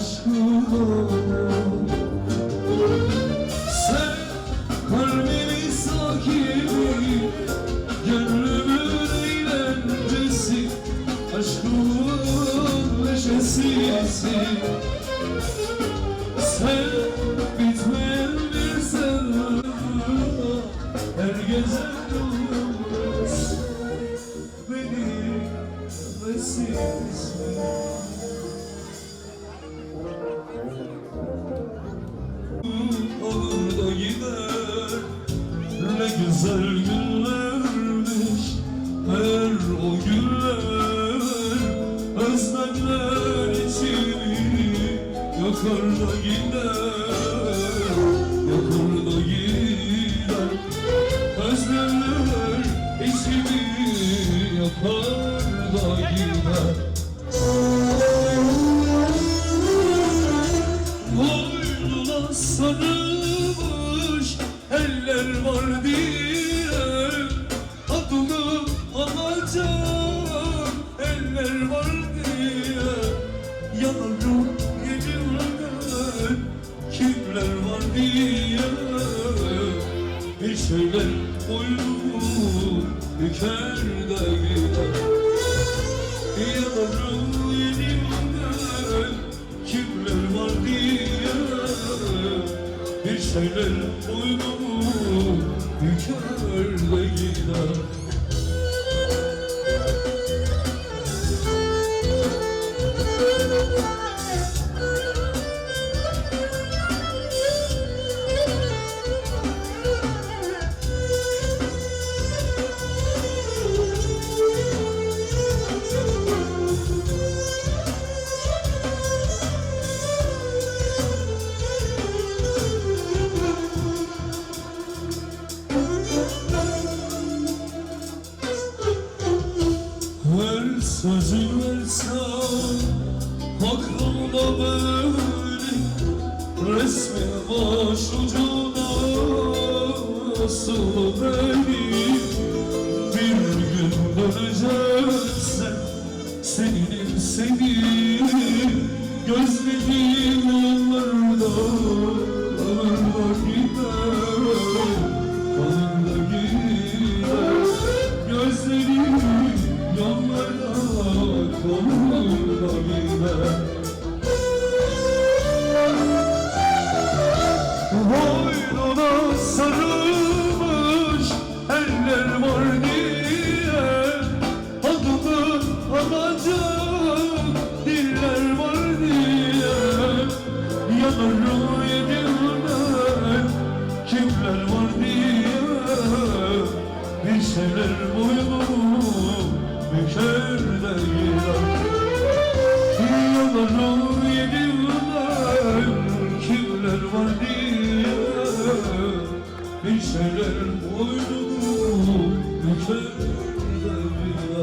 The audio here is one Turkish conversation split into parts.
aşkına Bir şeyler duydum mu? Gider e bir şeyler uydurdu Yüklerde bir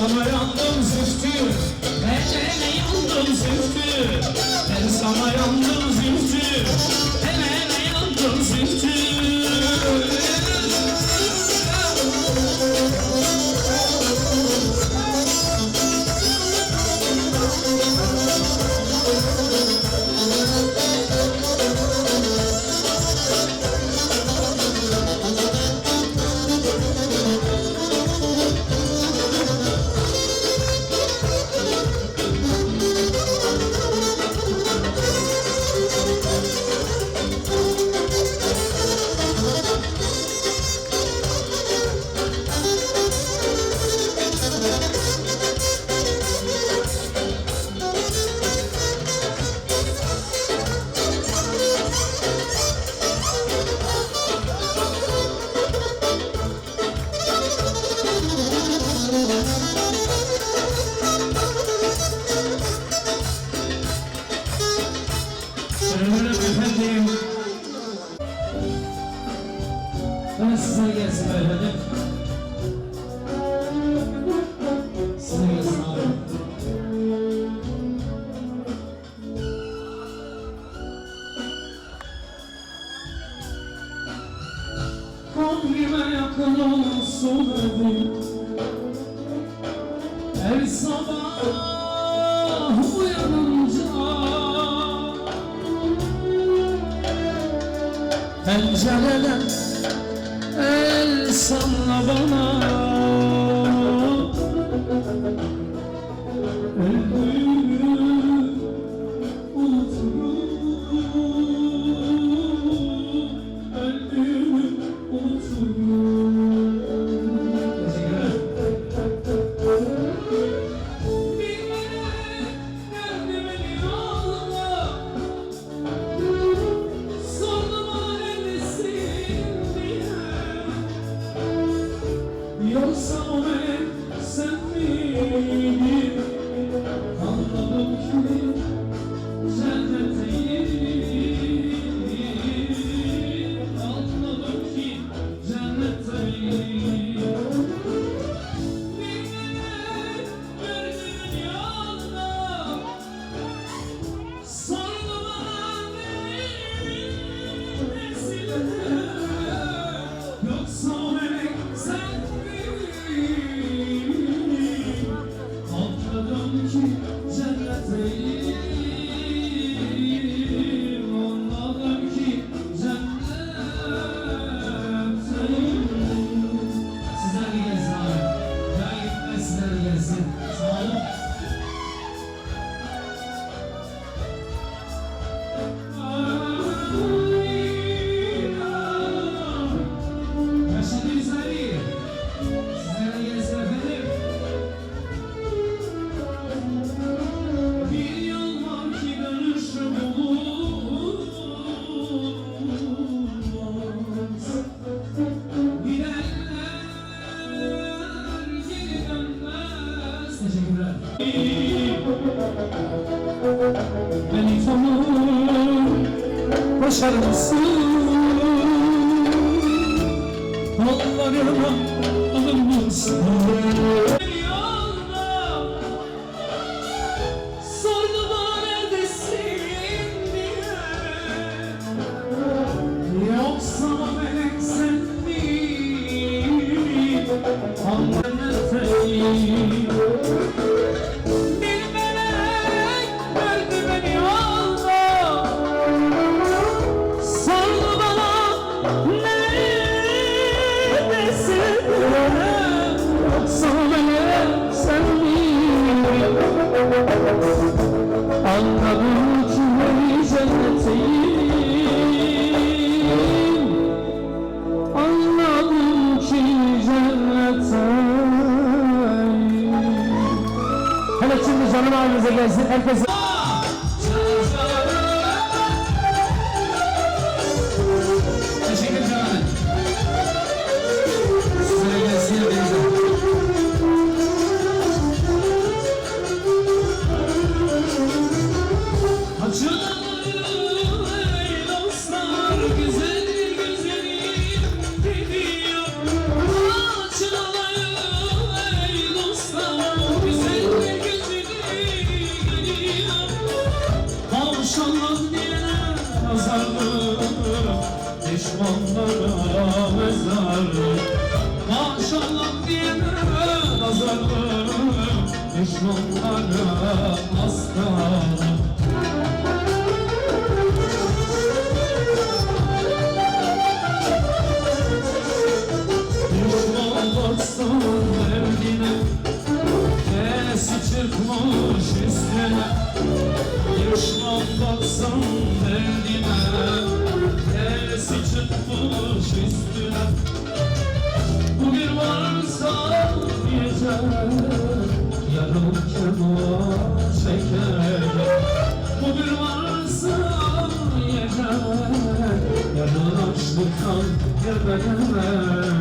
sana yandım züftü Hemen yandım züftü Ben sana yandım züftü Hemen yandım züftü pencereden El salla bana. Beni tanır Koşar mısın? Yollarıma alır mısın Hele şimdi canım halinize gelsin. Herkese düşmanlara aslanım Düşman baksın derdine üstüne. Düşman baksın derdine Kesi çıkmış üstüne. Bu bir varsa diyeceğim. Yaşar, yaşar açlıktan geberemez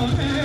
Oh, man.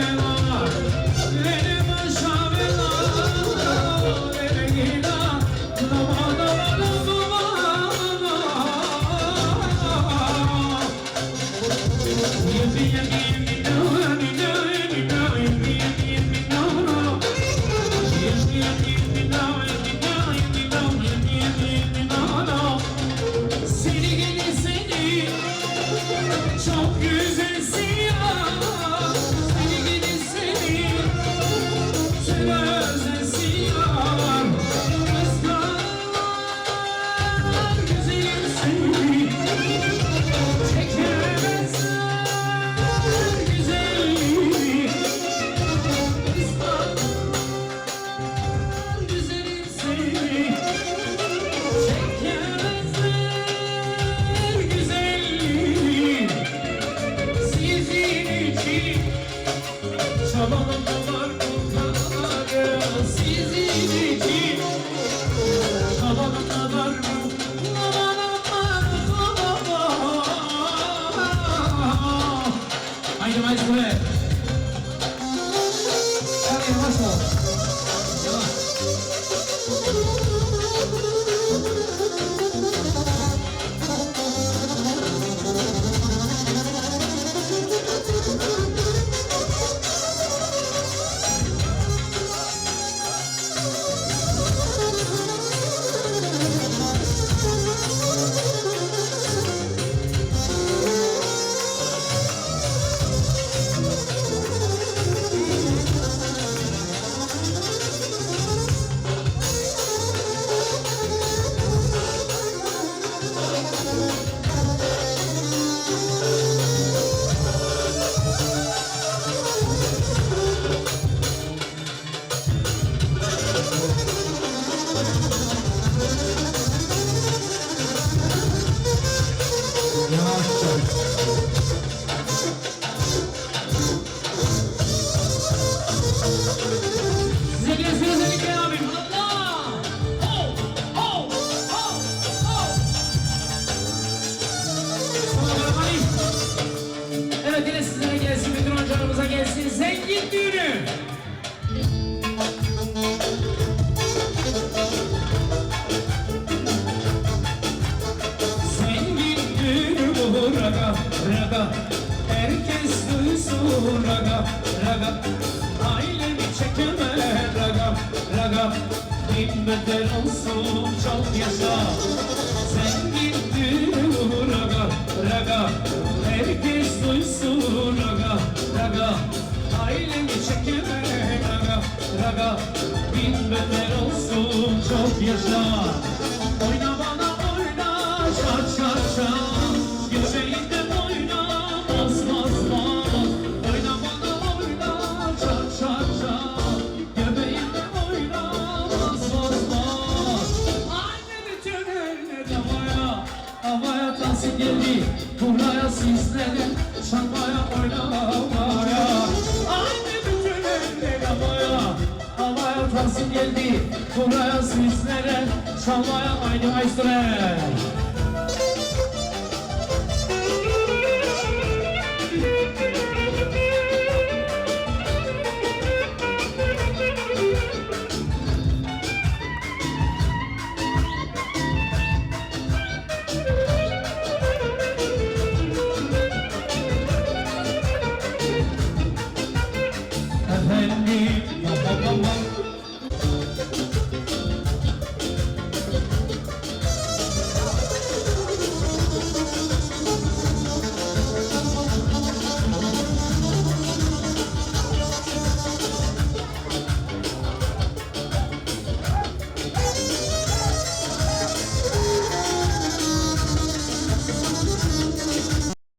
Raga. Herkes duysun raga, raga. Ailemi çekeme raga, raga. Bin beter olsun çok yaşa. Düğünü bu raga, raga. Herkes duysun raga, raga. Ailemi çekeme raga, raga. Bin beter olsun çok yaşa. Oyna geldi. Buraya sizlere Çalmaya oynamaya. Aynı bütün eller havaya Havaya tahsin geldi. Buraya sizlere Çalmaya aynı maestro